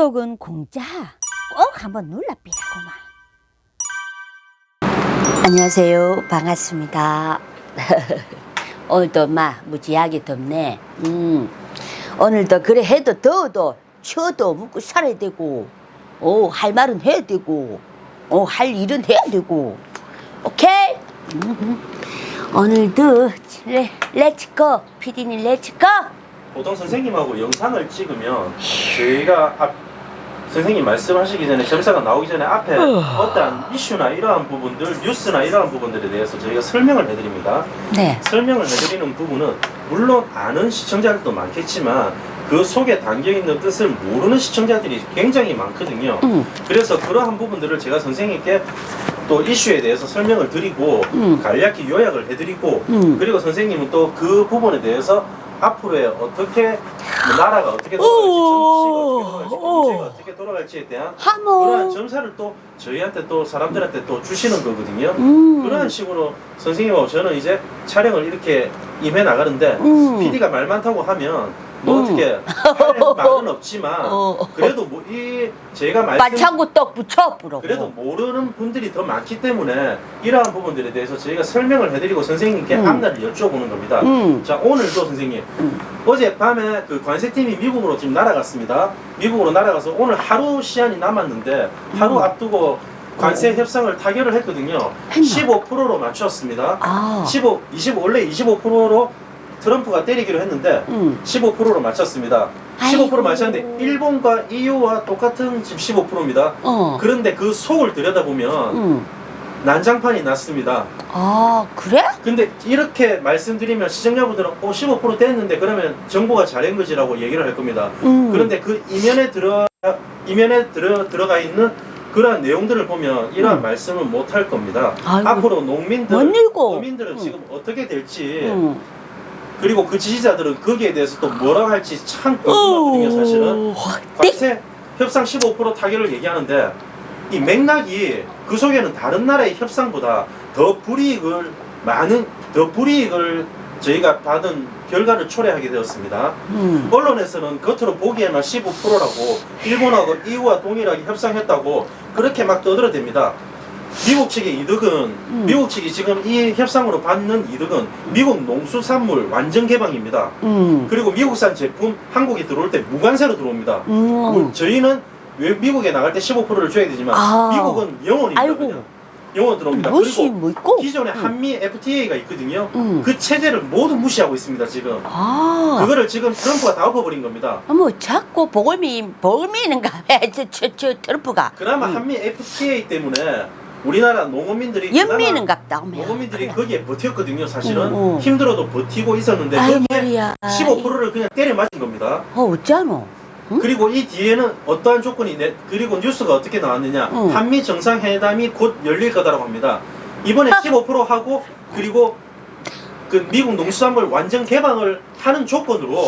구독은 공짜. 꼭 한번 눌러비라고만. 안녕하세요. 반갑습니다. 오늘도 막 무지하게 덥네. 음. 오늘도 그래 해도 더워도 추워도 먹고 살아야 되고, 오, 할 말은 해야 되고, 오, 할 일은 해야 되고. 오케이? 음. 오늘도 레, 렛츠고. 피디님 렛츠고. 보통 선생님하고 영상을 찍으면 저희가 앞 선생님 말씀하시기 전에 점사가 나오기 전에 앞에 어떠한 이슈나 이러한 부분들 뉴스나 이러한 부분들에 대해서 저희가 설명을 해드립니다. 네. 설명을 해드리는 부분은 물론 아는 시청자들도 많겠지만 그 속에 담겨 있는 뜻을 모르는 시청자들이 굉장히 많거든요. 음. 그래서 그러한 부분들을 제가 선생님께 또 이슈에 대해서 설명을 드리고 음. 간략히 요약을 해드리고 음. 그리고 선생님은 또 그 부분에 대해서 앞으로의 어떻게 뭐 나라가 어떻게 돌아갈지 정치가 어떻게 돌아갈지 오. 경제가 어떻게 돌아갈지에 대한 하모. 그러한 점사를 또 저희한테 또 사람들한테 또 주시는 거거든요. 음. 그러한 식으로 선생님하고 저는 이제 촬영을 이렇게 임해 나가는데 음. PD가 말 많다고 하면 뭐 음. 어떻게 할 말은 없지만 어. 그래도 뭐 이 제가 말씀 마창구 떡 붙여 부르고. 그래도 모르는 분들이 더 많기 때문에 이러한 부분들에 대해서 저희가 설명을 해드리고 선생님께 음. 앞날을 여쭤보는 겁니다. 음. 자 오늘도 선생님 음. 어젯밤에 그 관세팀이 미국으로 지금 날아갔습니다. 미국으로 날아가서 오늘 하루 시간이 남았는데 하루 음. 앞두고 관세 협상을 타결을 했거든요. 했나? 15%로 맞췄습니다. 아. 15, 25 원래 25%로 트럼프가 때리기로 했는데 음. 15%로 맞췄습니다. 15% 아이고. 맞췄는데 일본과 EU와 똑같은 지금 15%입니다. 어. 그런데 그 속을 들여다보면 음. 난장판이 났습니다. 아 그래? 근데 이렇게 말씀드리면 시청자분들은 어, 15% 됐는데 그러면 정부가 잘한 거지라고 얘기를 할 겁니다. 음. 그런데 그 이면에 들어 이면에 들어 들어가 있는 그러한 내용들을 보면 이러한 음. 말씀은 못할 겁니다. 아이고. 앞으로 농민들 못 읽어. 농민들은 음. 지금 어떻게 될지 음. 그리고 그 지지자들은 거기에 대해서 또 뭐라고 할지 참 궁금하거든요, 사실은. 어. 관세 협상 15% 타결을 얘기하는데 이 맥락이 그 속에는 다른 나라의 협상보다 더 불이익을 많은 더 불이익을 저희가 받은 결과를 초래하게 되었습니다. 음. 언론에서는 겉으로 보기에만 15%라고 일본하고 EU와 동일하게 협상했다고 그렇게 막 떠들어댑니다. 미국 측의 이득은 음. 미국 측이 지금 이 협상으로 받는 이득은 미국 농수산물 완전 개방입니다. 음. 그리고 미국산 제품 한국에 들어올 때 무관세로 들어옵니다. 음. 뭐 저희는 왜 미국에 나갈 때 15%를 줘야 되지만 아. 미국은 영원입니다. 영원 들어옵니다. 그리고 뭐? 기존에 음. 한미 FTA가 있거든요. 음. 그 체제를 모두 무시하고 있습니다. 지금 아. 그거를 지금 트럼프가 다 엎어버린 겁니다. 뭐 자꾸 복을미는가 왜저저 트럼프가 그나마 음. 한미 FTA 때문에 우리나라 그나마 갑다 오면 농업민들이 그래. 거기에 버텼거든요. 사실은 음, 음. 힘들어도 버티고 있었는데 아이 말이야 15%를 그냥 때려 맞은 겁니다. 어 어쩌노 응? 그리고 이 뒤에는 어떠한 조건이 내, 그리고 뉴스가 어떻게 나왔느냐 응. 한미 정상회담이 곧 열릴 거다라고 합니다. 이번에 15% 하고 그리고 그 미국 농수산물 완전 개방을 하는 조건으로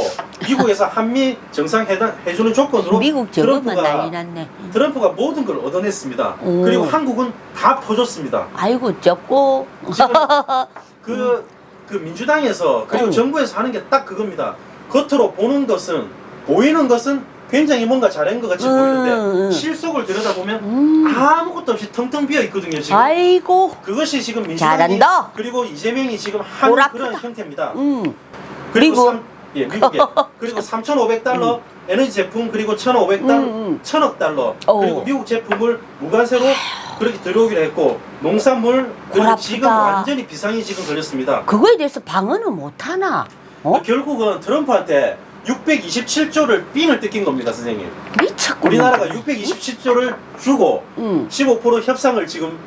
미국에서 한미 정상회담 해주는 조건으로 미국 저거만 난리 트럼프가 났네 트럼프가 모든 걸 얻어냈습니다. 오. 그리고 한국은 다 퍼줬습니다. 아이고 적고 지금 그, 그 민주당에서 그리고 응. 정부에서 하는 게 딱 그겁니다. 겉으로 보는 것은 보이는 것은 굉장히 뭔가 잘한 것 같이 응, 보이는데 응. 실속을 들여다보면 음. 아무것도 없이 텅텅 비어 있거든요. 지금 아이고 그것이 지금 민주당이 잘한다. 그리고 이재명이 지금 하는 골 그런 아프다. 형태입니다. 음. 그리고 미국. 삼, 예, 미국에 그리고 3,500달러 에너지 제품 그리고 1,500달러 음, 음. 1,000억 달러 오. 그리고 미국 제품을 무관세로 그렇게 들어오기로 했고 농산물 그리고 골 지금 아프다. 완전히 비상이 지금 걸렸습니다. 그거에 대해서 방어는 못하나 어? 결국은 트럼프한테 627조를 빈을 뜯긴 겁니다, 선생님. 미쳤구나 우리나라가 627조를 주고 음. 15% 협상을 지금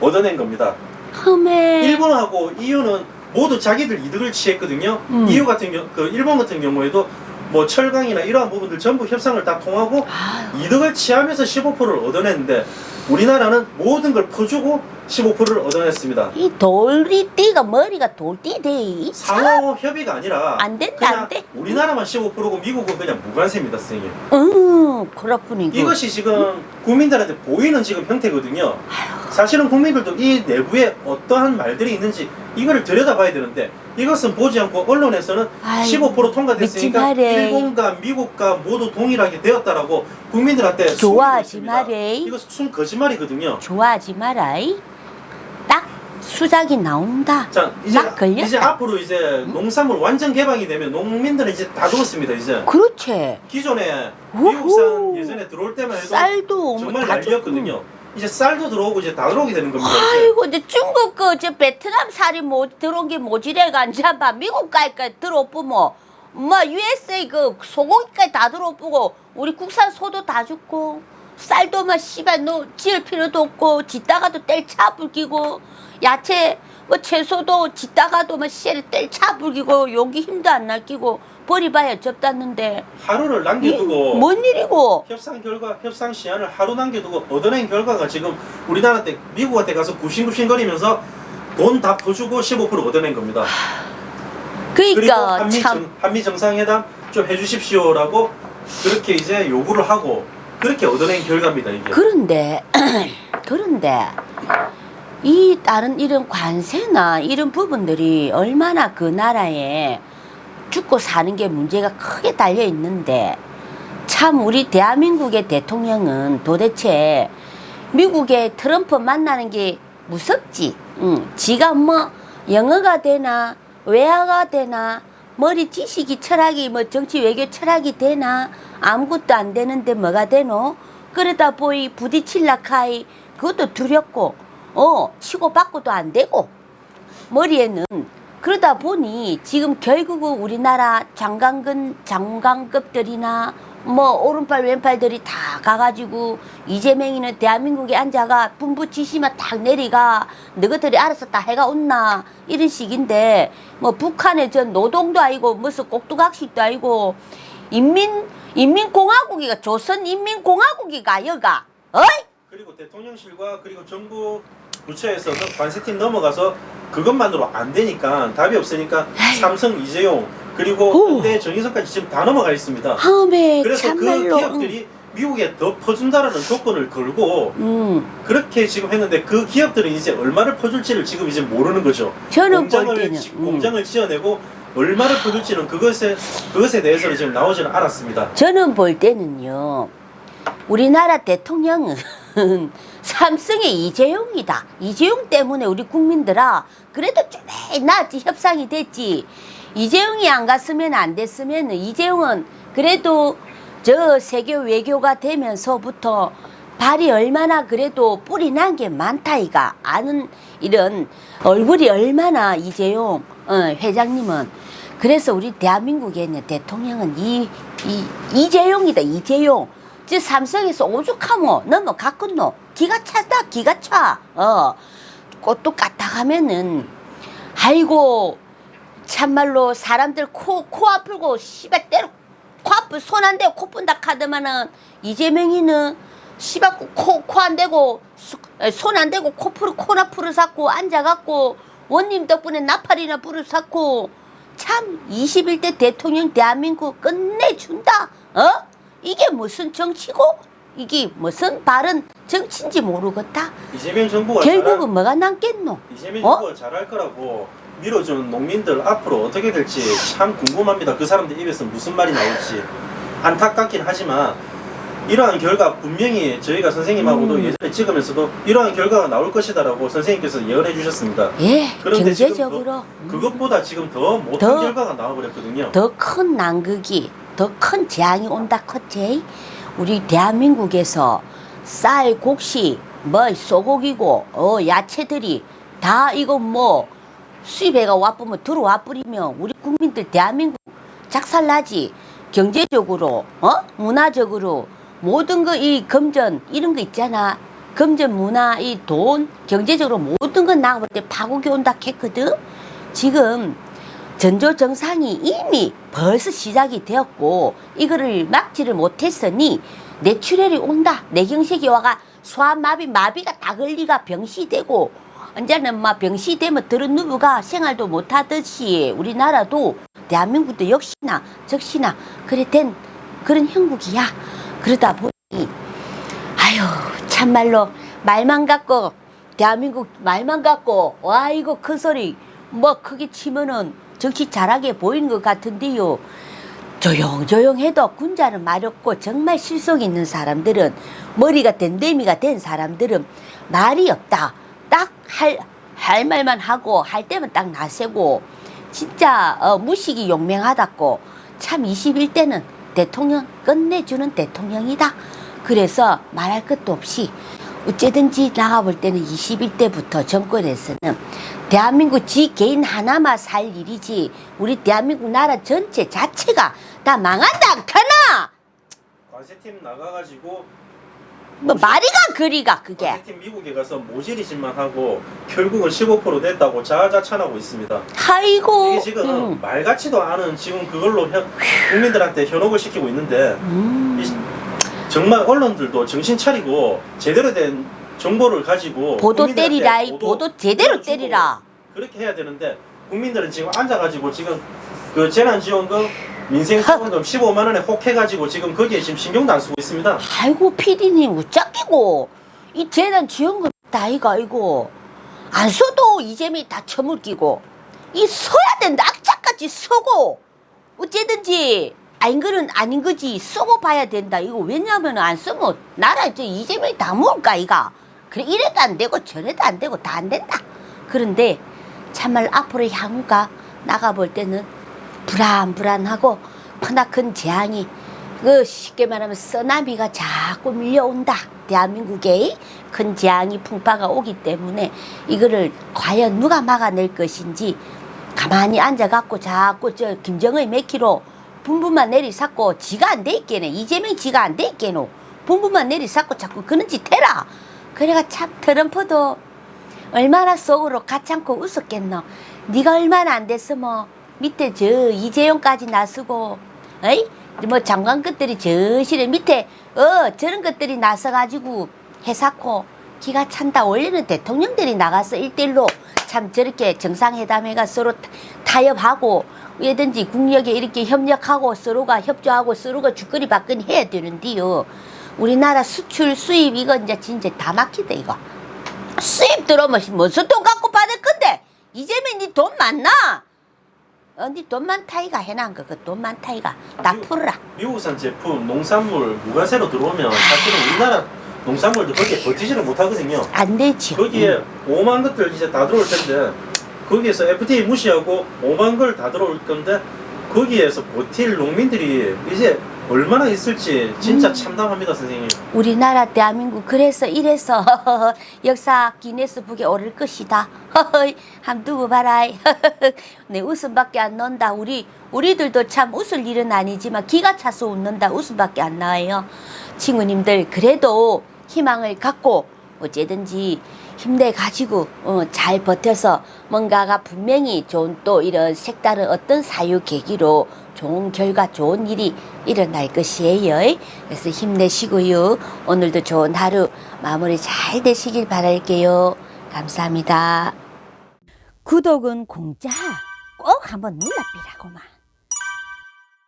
얻어낸 겁니다. 흠에 일본하고 EU는 모두 자기들 이득을 취했거든요. 음. EU 같은 경우, 그 일본 같은 경우에도 뭐 철강이나 이러한 부분들 전부 협상을 다 통하고 아유, 이득을 취하면서 15%를 얻어냈는데 우리나라는 모든 걸 퍼주고 15%를 얻어냈습니다. 이 돌리띠가 머리가 돌띠 돼 상호 협의가 아니라 안 된다, 그냥 안 돼. 우리나라만 15%고 미국은 그냥 무관세입니다, 선생님. 응 그렇군요 이거. 이것이 지금 국민들한테 보이는 지금 형태거든요. 사실은 국민들도 이 내부에 어떠한 말들이 있는지 이거를 들여다봐야 되는데 이것은 보지 않고 언론에서는 아이고, 15% 통과됐으니까 마래. 일본과 미국과 모두 동일하게 되었다라고 국민들한테 좋아하지 숨기고 있습니다. 마래. 이거 순 거짓말이거든요. 좋아하지 마라이. 딱 수작이 나온다. 자 이제 딱 걸렸다. 이제 앞으로 이제 농산물 완전 개방이 되면 농민들은 이제 다 죽었습니다. 이제 그렇지. 기존에 우후. 미국산 예전에 들어올 때만 해도 쌀도 정말 난리였거든요. 이제 쌀도 들어오고 이제 다 들어오게 되는 겁니다. 아이고 이제 중국 그 저 베트남 살이 뭐 들어온 게 모지래가 이제 봐 미국까지 들어오고 뭐 USA 그 소고기까지 다 들어오고 우리 국산 소도 다 죽고 쌀도 막 씨발 너 지을 필요도 없고 짓다가도 뗄차 불기고 야채 뭐 채소도 짓다가도 막 씨를 뗄차 불기고 용기 힘도 안 날끼고 버리봐야 접닿는데 하루를 남겨두고 뭔 일이고 협상 결과 협상 시한을 하루 남겨두고 얻어낸 결과가 지금 우리나라한테 미국한테 가서 굽신굽신거리면서 돈 다 퍼주고 15% 얻어낸 겁니다. 그러니까 한미, 참 정, 한미 정상회담 좀 해주십시오라고 그렇게 이제 요구를 하고 그렇게 얻어낸 결과입니다 이게. 그런데 그런데 이 다른 이런 관세나 이런 부분들이 얼마나 그 나라에 죽고 사는 게 문제가 크게 달려 있는데 참 우리 대한민국의 대통령은 도대체 미국의 트럼프 만나는 게 무섭지. 응. 지가 뭐 영어가 되나 외화가 되나 머리 지식이 철학이 뭐 정치 외교 철학이 되나 아무것도 안 되는데 뭐가 되노? 그러다 보이 부딪힐라 카이 그것도 두렵고 어 치고 받고도 안 되고 머리에는 그러다 보니 지금 결국은 우리나라 장관급 장관급들이나 뭐 오른팔 왼팔들이 다 가가지고 이재명이는 대한민국에 앉아가 분부 지시만 딱 내리가 너희들이 알아서 다 해가 온나 이런 식인데 뭐 북한의 전 노동도 아니고 무슨 꼭두각식도 아니고 인민 인민공화국이가 조선인민공화국이가 여가. 어이? 그리고 대통령실과 그리고 정부 부처에서 그 관세팀 넘어가서 그것만으로 안 되니까 답이 없으니까. 삼성 이재용 그리고 오. 현대 정의선까지 지금 다 넘어가 있습니다. 하메 그래서 참말로 그 기업들이 미국에 더 퍼준다라는 조건을 걸고 음 그렇게 지금 했는데 그 기업들은 이제 얼마를 퍼줄지를 지금 이제 모르는 거죠. 공장을 지- 음. 공장을 지어내고 얼마를 퍼줄지는 그것에 그것에 대해서는 지금 나오지는 않았습니다. 저는 볼 때는요, 우리나라 대통령은 삼성의 이재용이다. 이재용 때문에 우리 국민들아, 그래도 좀 낫지, 협상이 됐지. 이재용이 안 갔으면 안 됐으면 이재용은 그래도 저 세계 외교가 되면서부터 발이 얼마나 그래도 뿌리 난 게 많다 이가 아는 이런 얼굴이 얼마나 이재용 어, 회장님은 그래서 우리 대한민국에 대통령은 이, 이 이재용이다 이재용 저 삼성에서 오죽하면 넘어갔겠노? 기가 차다 기가 차 어. 꽃도 까딱하면은 아이고 참말로 사람들 코 코 아프고 씨발 때로 코 아프 손안 대고 코 푼다 카드만은 이재명이는 씨발 코 코 안 대고 손 안 대고 코 풀어 코나 풀어 샀고 앉아갖고 원님 덕분에 나팔이나 불을 샀고 참 21대 대통령 대한민국 끝내준다. 어 이게 무슨 정치고 이게 무슨 바른 정치인지 모르겠다 이재명 정부가 결국은 잘할, 뭐가 남겠노 이재명 어? 정부가 잘할 거라고 밀어준 농민들 앞으로 어떻게 될지 참 궁금합니다. 그 사람들 입에서 무슨 말이 나올지 안타깝긴 하지만 이러한 결과 분명히 저희가 선생님하고도 음. 예전에 찍으면서도 이러한 결과가 나올 것이다라고 선생님께서 예언해 주셨습니다. 예 그런데 지금 경제적으로 그것보다 지금 더 못한 더- 결과가 나와버렸거든요. 더 큰 난극이 더 큰 재앙이 온다 컸지 우리 대한민국에서 쌀 곡식 뭐 소고기고 어 야채들이 다 이거 뭐 수입해가 와쁘면 들어와 버리면 우리 국민들 대한민국 작살나지. 경제적으로 어? 문화적으로 모든 거 이 금전 이런 거 있잖아. 금전 문화 이 돈 경제적으로 모든 거 나가 볼 때 파국이 온다 했거든. 지금 전조 정상이 이미 벌써 시작이 되었고 이거를 막지를 못했으니 뇌출혈이 온다. 뇌경색이 와가 소아마비 마비가 다 걸리가 병시되고 언제는 막 병시되면 들은 누부가 생활도 못하듯이 우리나라도 대한민국도 역시나 적시나 그래 된 그런 형국이야. 그러다 보니 아유 참말로 말만 갖고 대한민국 말만 갖고 와 이거 큰 소리. 뭐 크게 치면은 정치 잘하게 보이는 것 같은데요. 조용조용해도 군자는 마렵고 정말 실속 있는 사람들은 머리가 댄데미가 된 사람들은 말이 없다. 딱 할 할 말만 하고 할 때만 딱 나세고 진짜 어, 무식이 용맹하다고 참 21대는 대통령 끝내주는 대통령이다. 그래서 말할 것도 없이 어째든지 나가 볼 때는 21대부터 정권에서는 대한민국 지 개인 하나만 살 일이지 우리 대한민국 나라 전체 자체가 다 망한다 카나 관세팀 나가가지고 뭐 말이가 그리가 그게 관세팀 미국에 가서 모질이짓만 하고 결국은 15% 냈다고 자아자찬하고 있습니다. 아이고 이게 지금 음. 말 같지도 않은 지금 그걸로 현, 국민들한테 현혹을 시키고 있는데 음. 이- 정말 언론들도 정신 차리고 제대로 된 정보를 가지고 보도 국민들한테 때리라 이 보도 제대로 때리라. 그렇게 해야 되는데 국민들은 지금 앉아가지고 지금 그 재난지원금 민생지원금 15만 원에 혹해가지고 지금 거기에 지금 신경도 안 쓰고 있습니다. 아이고 피디님 우짝기고. 이 재난 지원금 다이가 이거 안 써도 이재명이 다 처물기고. 이 써야 된다 악착같이 쓰고. 어쨌든지 아닌 거는 아닌 거지. 쓰고 봐야 된다. 이거 왜냐면 안 쓰면 나라 이제 이재명이 다 먹을까 이가 그래 이래도 안 되고 저래도 안 되고 다 안 된다 그런데 참말 앞으로 향후가 나가 볼 때는 불안불안하고 크나큰 재앙이 그 쉽게 말하면 쓰나미가 자꾸 밀려온다. 대한민국에 큰 재앙이 풍파가 오기 때문에 이거를 과연 누가 막아낼 것인지 가만히 앉아갖고 자꾸 저 김정의 맥키로 분부만 내리삭고 지가 안 돼 있겠네. 이재명 지가 안 돼 있겠노. 분부만 내리삭고 자꾸 그런 짓 해라. 그래가 참 트럼프도 얼마나 속으로 가찮고 웃었겠노. 네가 얼마나 안 됐으면 밑에 저 이재용까지 나서고, 어이? 뭐 장관 것들이 저실에 밑에 어 저런 것들이 나서가지고 해사코 기가 찬다 원래는 대통령들이 나가서 일대일로참 저렇게 정상회담회가 서로 타- 타협하고 왜든지 국력에 이렇게 협력하고 서로가 협조하고 서로가 주거리 받거니 해야 되는데요 우리나라 수출 수입 이거 이제 진짜 다 막히다 이거 수입 들어오면 무슨 돈 갖고 받을 건데 이재명 니 돈 많나? 어, 니돈 많다이가 해난 거, 그 돈 많다이가 다 풀어라. 미국산 제품, 농산물, 무가세로 들어오면 사실은 우리나라 농산물도 거기에 버티지를 못하거든요. 안 되지. 거기에 5만 것들 이제 다 들어올 텐데 거기에서 FTA 무시하고 5만 걸 다 들어올 건데 거기에서 버틸 농민들이 이제 얼마나 있을지 진짜 음. 참담합니다 선생님. 우리나라 대한민국 그래서 이래서 역사 기네스북에 오를 것이다. 함 두고 봐라. 내 웃음밖에 안 나온다. 우리 우리들도 참 웃을 일은 아니지만 기가 차서 웃는다. 웃음밖에 안 나와요. 친구님들 그래도 희망을 갖고 어쨌든지 힘내 가지고 어, 잘 버텨서 뭔가가 분명히 좋은 또 이런 색다른 어떤 사유 계기로 좋은 결과 좋은 일이 일어날 것이에요. 그래서 힘내시고요. 오늘도 좋은 하루 마무리 잘 되시길 바랄게요. 감사합니다. 구독은 공짜 꼭 한번 눌러비라고만.